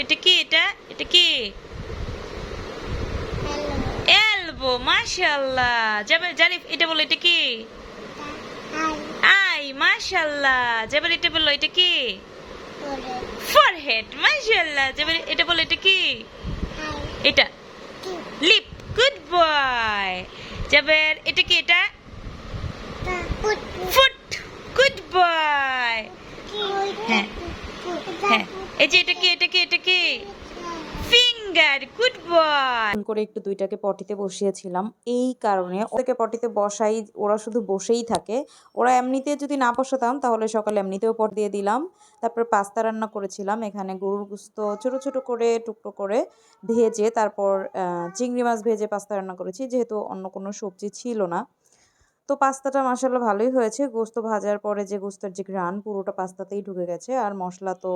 এটা কি এটা? এটা কি? এলবো মাশাল্লাহ জাবের জারিফ এটা বলো এটা কি? আই মাশাল্লাহ জাবের এটা বলো এটা কি? ফরহেড মাশাল্লাহ জাবের এটা বলো এটা কি? এটা. লিপ গুড বয় জাবের এটা কি এটা তা পুট ফুট গুড বয় কি হ্যাঁ। হ্যাঁ এই যে এটা কি এটা কি এটা কি? ফিঙ্গার গুড বয় করে একটু দুইটাকে পটিতে বসিয়েছিলাম। এই কারণে ওদেরকে পটিতে বসাই, ওরা শুধু বসেই থাকে। ওরা এমনিতে যদি না বসাতাম, তাহলে সকালে এমনিতেও পট দিয়ে দিলাম। তারপর পাস্তা রান্না করেছিলাম, এখানে গরুর গুস্ত ছোট ছোট করে, টুকরো করে ভেজে, তারপর চিংড়ি মাছ ভেজে পাস্তা রান্না করেছি, যেহেতু অন্য কোনো সবজি ছিল না। তো পাস্তাটা মাসাল্লাহ ভালোই হয়েছে। গোস্ত ভাজার পরে যে গোস্তের যে ঘ্রাণ, পুরোটা পাস্তাতেই ঢুকে গেছে। আর মশলা তো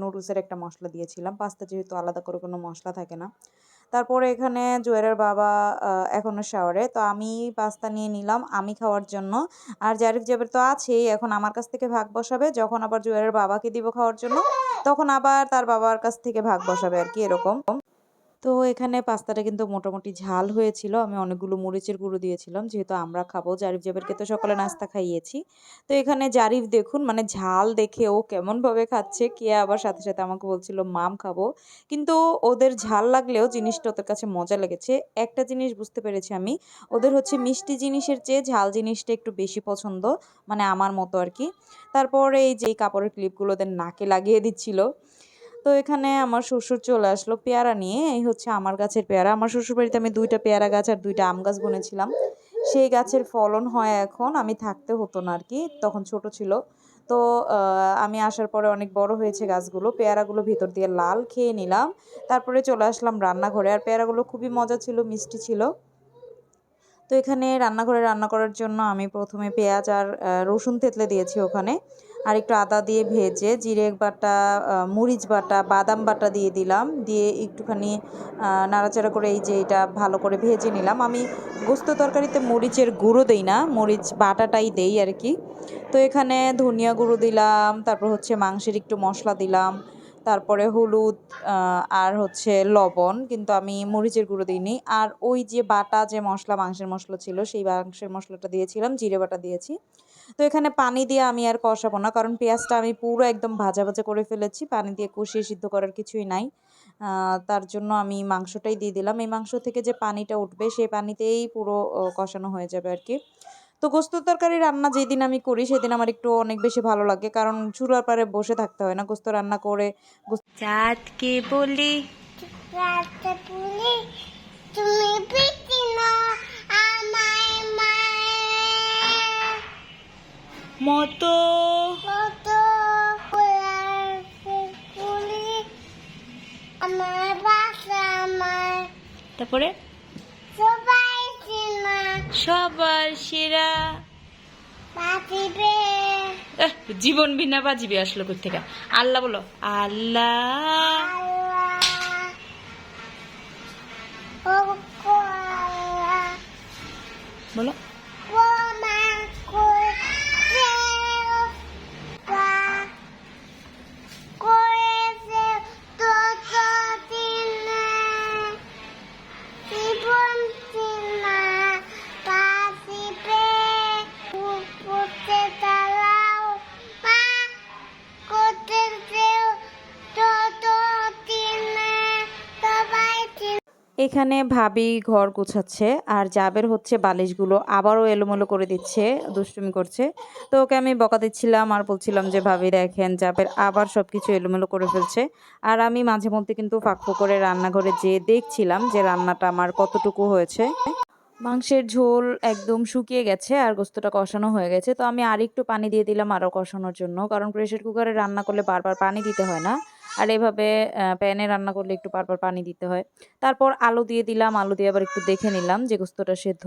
নুডলসের একটা মশলা দিয়েছিলাম। পাস্তা যেহেতু আলাদা করে কোনো মশলা থাকে না। তারপরে এখানে জোয়ারের বাবা এখনও এখনও শাওয়ারে তো আমি পাস্তা নিয়ে নিলাম আমি খাওয়ার জন্য। আর জারিফ জাবের তো আছেই, এখন আমার কাছ থেকে ভাগ বসাবে। যখন আবার জুয়েরের বাবাকে দিব খাওয়ার জন্য, তখন আবার তার বাবার কাছ থেকে ভাগ বসাবে আর কি, এরকম। তো এখানে পাস্তাটা কিন্তু মোটামুটি ঝাল হয়েছিল। আমি অনেকগুলো মরিচের গুঁড়ো দিয়েছিলাম, যেহেতু আমরা খাব। জারিফ জাবেরকে তো সকালে নাস্তা খাইয়েছি। তো এখানে জারিফ দেখুন মানে ঝাল দেখে ও কেমনভাবে খাচ্ছে। কে আবার সাথে সাথে আমাকে বলছিল, মাম, খাব। কিন্তু ওদের ঝাল লাগলেও জিনিসটা ওদের কাছে মজা লেগেছে। একটা জিনিস বুঝতে পেরেছি আমি, ওদের হচ্ছে মিষ্টি জিনিসের চেয়ে ঝাল জিনিসটা একটু বেশি পছন্দ মানে আমার মতো আর কি। তারপরে এই যে কাপড়ের ক্লিপগুলো ওদের নাকে লাগিয়ে দিচ্ছিল। তো এখানে আমার শ্বশুর চলে আসলো পেয়ারা নিয়ে। এই হচ্ছে আমার গাছের পেয়ারা। আমার শ্বশুর বাড়িতে আমি দুইটা পেয়ারা গাছ আর দুইটা আম গাছ বুনেছিলাম। সেই গাছের ফলন হয় এখন, আমি থাকতে হতো না আর কি তখন ছোট ছিল। তো আমি আসার পরে অনেক বড় হয়েছে গাছগুলো, পেয়ারাগুলো ভিতর দিয়ে লাল খেয়ে নিলাম। তারপরে চলে আসলাম রান্নাঘরে। আর পেয়ারাগুলো খুবই মজা ছিল, মিষ্টি ছিল। তো এখানে রান্নাঘরে রান্না করার জন্য আমি প্রথমে পেঁয়াজ আর রসুন থেতলে দিয়েছি ওখানে। আর একটু আদা দিয়ে ভেজে জিরে বাটা মরিচ বাটা, বাদাম বাটা দিয়ে দিলাম। দিয়ে একটুখানি নাড়াচাড়া করে এই যে এটা ভালো করে ভেজে নিলাম। আমি গোস্ত তরকারিতে মরিচের গুঁড়ো দিই না, মরিচ বাটাটাই দেই আর কি। তো এখানে ধনিয়া গুঁড়ো দিলাম, তারপর হচ্ছে মাংসের একটু মশলা দিলাম। তারপরে হলুদ আর হচ্ছে লবণ, কিন্তু আমি মরিচের গুঁড়ো দিইনি। আর ওই যে বাটা যে মশলা, মাংসের মশলা ছিল, সেই মাংসের মশলাটা দিয়েছিলাম, জিরে বাটা দিয়েছি। তো এখানে পানি দিয়ে আমি আর কষাবো না, কারণ পেঁয়াজটা আমি পুরো একদম ভাজা ভাজা করে ফেলেছি, পানি দিয়ে কষিয়ে সিদ্ধ করার কিছুই নাই। তার জন্য আমি মাংসটাই দিয়ে দিলাম। এই মাংস থেকে যে পানিটা উঠবে, সেই পানিতেই পুরো কষানো হয়ে যাবে আর কি। তো গোস্ত তরকারি রান্না যেদিন আমি করি সেদিন আমার একটু অনেক বেশি ভালো লাগে। কারণ চুলার পারে বসে থাকতে হয় না গোস্ত রান্না করে গোস্ত চাঁদকে বলি তুমি মতো আমার বাসা আমার তারপরে সবার সেরা। জীবন বিনা বাজিবে আসলো কোথ থেকে আল্লাহ বলো আল্লাহ। বলো। এখানে ভাবি ঘর গোছাচ্ছে আর জাবের হচ্ছে বালিশগুলো আবারও এলোমেলো করে দিচ্ছে, দুষ্টুমি করছে। তো ওকে আমি বকা দিচ্ছিলাম আর বলছিলাম যে, ভাবি, দেখেন, জাবের আবার সব কিছু এলোমেলো করে ফেলছে। আর আমি মাঝে মধ্যে কিন্তু ফাঁকফো করে রান্নাঘরে যেয়ে দেখছিলাম যে, রান্নাটা আমার কতটুকু হয়েছে। মাংসের ঝোল একদম শুকিয়ে গেছে আর গোস্তটা কষানো হয়ে গেছে। তো আমি আর একটু পানি দিয়ে দিলাম আরও কষানোর জন্য। কারণ প্রেশার কুকারে রান্না করলে বারবার পানি দিতে হয় না। আর এভাবে প্যানে রান্না করলে একটু বারবার পানি দিতে হয়। তারপর আলু দিয়ে দিলাম, আলু দিয়ে আবার একটু দেখে নিলাম যে গোস্তটা সেদ্ধ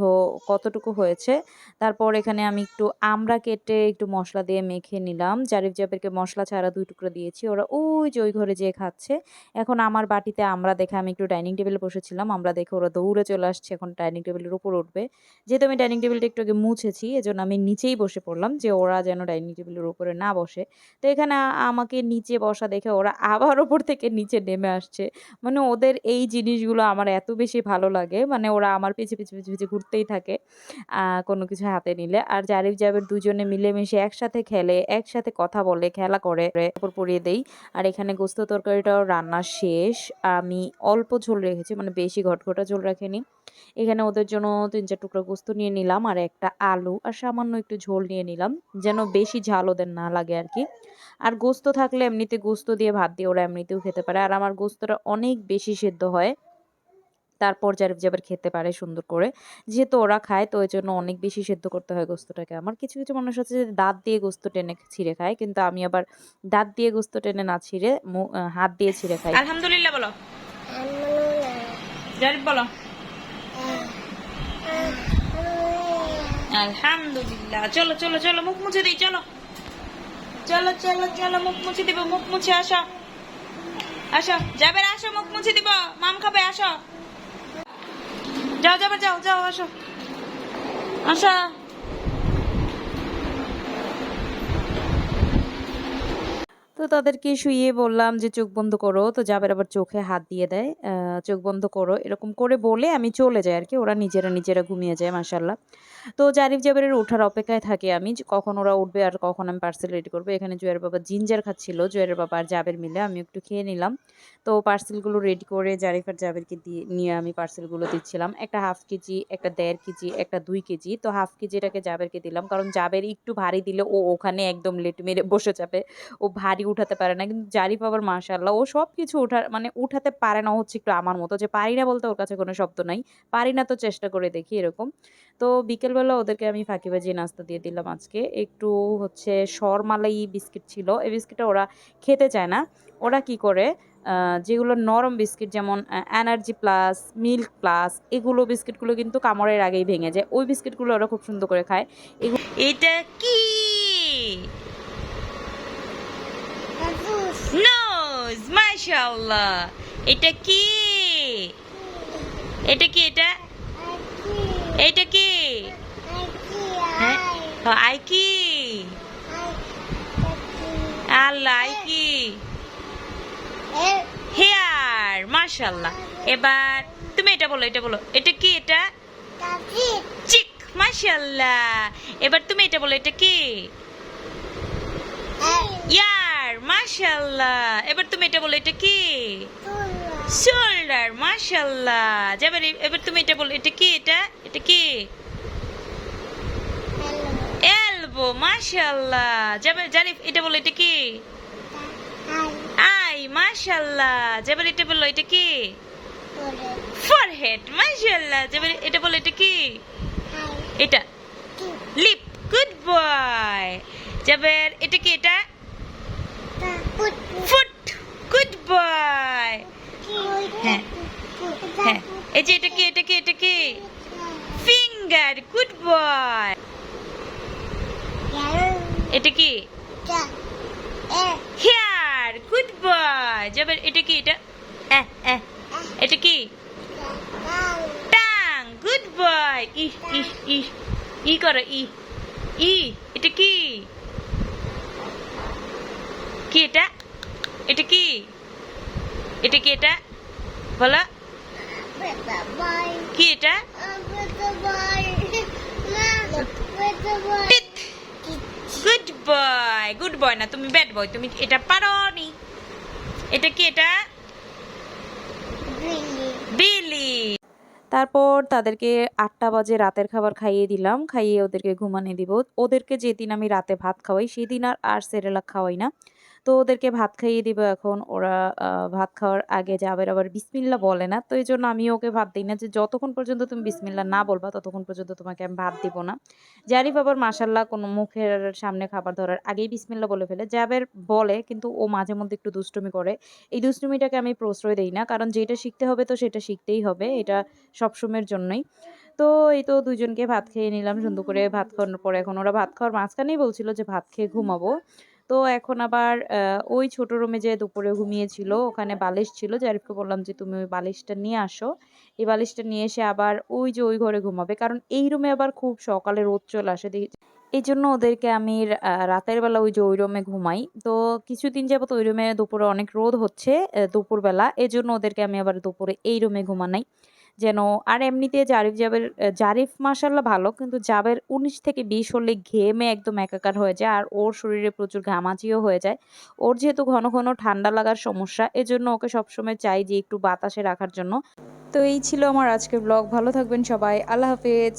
কতটুকু হয়েছে। তারপর এখানে আমি একটু আমরা কেটে একটু মশলা দিয়ে মেখে নিলাম। জারিফ জাবেরকে মশলা ছাড়া দুই টুকরো দিয়েছি, ওরা ওই যে ওই ঘরে যেয়ে খাচ্ছে। এখন আমার বাটিতে আমরা দেখে আমি একটু ডাইনিং টেবিলে বসেছিলাম আমরা দেখে ওরা দৌড়ে চলে আসছে, এখন ডাইনিং টেবিলের উপর উঠবে। যেহেতু আমি ডাইনিং টেবিলটা একটু আগে মুছেছি, এজন্য আমি নিচেই বসে পড়লাম যে ওরা যেন ডাইনিং টেবিলের উপরে না বসে। তো এখানে আমাকে নিচে বসা দেখে ওরা আবার ওপর থেকে নিচে নেমে আসছে। মানে ওদের এই জিনিসগুলো আমার এত বেশি ভালো লাগে। মানে ওরা আমার পিছে পিছে পিছে পিছে ঘুরতেই থাকে কোনো কিছু হাতে নিলে। আর জারিফ, জাবের দুজনে মিলেমিশে একসাথে খেলে, একসাথে কথা বলে, খেলা করে কাপড় পরিয়ে দেই। আর এখানে গোস্ত তরকারিটাও রান্না শেষ। আমি অল্প ঝোল রেখেছি মানে বেশি ঘটঘটা ঝোল রাখিনি। এখানে ওদের জন্য তিন চার টুকরো গোস্ত নিয়ে নিলাম আর একটা আলু আর সামান্য একটু ঝোল নিয়ে নিলাম যেন বেশি ঝাল ওদের না লাগে আর কি। আর গোস্ত থাকলে এমনিতে গোস্ত দিয়ে ভাত দিয়ে ওরা এমনিতেও খেতে পারে। আর আমার গোস্তটা অনেক বেশি সেদ্ধ হয় তারপর জারিফ জাবের খেতে পারে সুন্দর করে। যেহেতু ওরা খায় তো ওই জন্য অনেক বেশি সেদ্ধ করতে হয় গোস্তটাকে। আমার কিছু কিছু মানুষ আছে যে দাঁত দিয়ে গোস্ত টেনে ছিঁড়ে খায় কিন্তু আমি আবার দাঁত দিয়ে গোস্ত টেনে না ছিঁড়ে মু- হাত দিয়ে ছিঁড়ে খাই। আলহামদুলিল্লাহ বলো। জারিফ বলো। আলহামদুলিল্লাহ। চলো চলো চলো, মুখ মুছে দিই, চলো। চলো চলো চলো, মুখ মুছে দিব, মুখ মুছে, আসো। আসো, যাবে আসো, মুখ মুছে দিব। মাম খাবে, আসো। যাও, যাবে, যাও যাও, আসো। আসো। তো তাদেরকে শুইয়ে বললাম যে, চোখ বন্ধ করো। তো জাবের আবার চোখে হাত দিয়ে দেয় চোখ বন্ধ করো। এরকম করে বলে আমি চলে যাই আর কি ওরা নিজেরা নিজেরা ঘুমিয়ে যায় মাসাল্লাহ তো জারিফ জাবেরের ওঠার অপেক্ষায় থাকি আমি কখন ওরা উঠবে আর কখন আমি পার্সেল রেডি করব। এখানে জুয়ের বাবা জিঞ্জার খাচ্ছিল জুয়ের বাবা আর জাবের মিলে আমি একটু খেয়ে নিলাম। তো পার্সেলগুলো রেডি করে জারিফ আর জাবেরকে দিয়ে, নিয়ে আমি পার্সেলগুলো দিচ্ছিলাম। একটা হাফ কেজি, একটা দেড় কেজি, একটা দুই কেজি। তো হাফ কেজিটাকে জাবেরকে দিলাম, কারণ জাবের একটু ভারী দিলে ও ওখানে একদম লেট মেরে বসে যাবে। ও ভারী উঠাতে পারে না। কিন্তু জারিফ আবার মাশাল্লাহ ও সব কিছু উঠা মানে উঠাতে পারে না। হচ্ছে একটু আমার মতো। যে পারি না বলতে ওর কাছে কোনো শব্দ নাই। পারি না তো চেষ্টা করে দেখি এরকম। তো বিকেলবেলা ওদেরকে আমি ফাঁকিবাজি নাস্তা দিয়ে দিলাম আজকে। একটু হচ্ছে শরমালাই বিস্কিট ছিল। এই বিস্কিটটা ওরা খেতে চায় না। ওরা কি করে যেগুলো নরম বিস্কিট যেমন এনার্জি প্লাস, মিল্ক প্লাস, এগুলো বিস্কিটগুলো কিন্তু কামড়ের আগেই ভেঙে যায়। ওই বিস্কিটগুলো ওরা খুব সুন্দর করে খায়। এটা কি? নোজ মাশাআল্লাহ এটা কি এটা কি এটা এটা কি? আই কি আল্লাহ আই কি হেয়ার মাশাআল্লাহ এবার তুমি এটা বলো এটা বলো এটা কি এটা চিক মাশাআল্লাহ এবার তুমি এটা বলো এটা কি এ ইয়ার মাশাআল্লাহ। এবার তুমি এটা বলো এটা কি? শোল্ডার মাশাআল্লাহ। এবার এবার তুমি এটা বলো এটা কি এটা? এটা কি? এলবো মাশাআল্লাহ। জাবের জারিফ এটা বলো এটা কি? আই আই মাশাআল্লাহ এটা বলো এটা কি? ফরহেড মাশাআল্লাহ। জাবের এটা বলো এটা কি? এটা। লিপ গুড বয় জাবের এটা কি এটা তা পুট ফুট গুড বয় কি হ্যাঁ হ্যাঁ এই যে এটা কি এটা কি এটা কি? ফিঙ্গার গুড বয় এটা কি? হেয়ার গুড বয় জাবের এটা কি, এটা? এটা কি? টাং গুড বয় ই ই ই ই করো, ই। ই, এটা কি? কি এটা? এটা কি? এটা কি এটা? বলো। কি এটা? গুড বয় গুড বয় না তুমি ব্যাড বয় তুমি এটা পারো নি এটা কি এটা? বিলি বিলি তারপর তাদেরকে আটটা বাজে রাতের খাবার খাইয়ে দিলাম। খাইয়ে ওদেরকে ঘুমানে দিব। ওদেরকে যেদিন আমি রাতে ভাত খাওয়াই সেদিন আর আর সেরেলাক খাওয়াই না। তো ওদেরকে ভাত খাইয়ে দিব এখন। ওরা ভাত খাওয়ার আগে যাবের আবার বিসমিল্লা বলে না। তো এই জন্য আমি ওকে ভাত দিই না যে যতক্ষণ পর্যন্ত তুমি বিসমিল্লা না বলবা, ততক্ষণ পর্যন্ত তোমাকে আমি ভাত দিব না। জারিফ আবার মাসাল্লাহ কোনো মুখের সামনে খাবার ধরার আগেই বিসমিল্লা বলে ফেলে। জাবের বলে, কিন্তু ও মাঝে মধ্যে একটু দুষ্টুমি করে। এই দুষ্টুমিটাকে আমি প্রশ্রয় দিই না, কারণ যেটা শিখতে হবে তো সেটা শিখতেই হবে। এটা সবসময়ের জন্যই। তো এই তো দুইজনকে ভাত খেয়ে নিলাম সুন্দর করে। ভাত খাওয়ানোর পরে এখন ওরা ভাত খাওয়ার মাঝখানেই বলছিল যে, ভাত খেয়ে ঘুমাবো। তো এখন আবার ওই ছোট রুমে যে দুপুরে ঘুমিয়েছিল, ওখানে বালিশ ছিল, জারিফকে বললাম যে, তুমি ওই বালিশটা নিয়ে আসো। এই বালিশটা নিয়ে এসে আবার ওই যে ওই ঘরে ঘুমাবে। কারণ এই রুমে আবার খুব সকালে রোদ চলে আসে এই জন্য ওদেরকে আমি রাতের বেলা ওই যে ওই রুমে ঘুমাই। তো কিছুদিন যাবত ওই রুমে দুপুরে অনেক রোদ হচ্ছে দুপুরবেলা। এই জন্য ওদেরকে আমি আবার দুপুরে এই রুমে ঘুমানাই। যেন, আর এমনিতে জারিফ জাবের জারিফ মাসাল্লাহ ভালো, কিন্তু জাবের উনিশ থেকে বিশ হলে ঘেমে একদম একাকার হয়ে যায়, আর ওর শরীরে প্রচুর ঘামাচিও হয়ে যায়। ওর যেহেতু ঘন ঘন ঠান্ডা লাগার সমস্যা, এজন্য ওকে সবসময় চাই যে একটু বাতাসে রাখার জন্য। তো এই ছিল আমার আজকের ব্লগ, ভালো থাকবেন সবাই, আল্লাহ হাফেজ।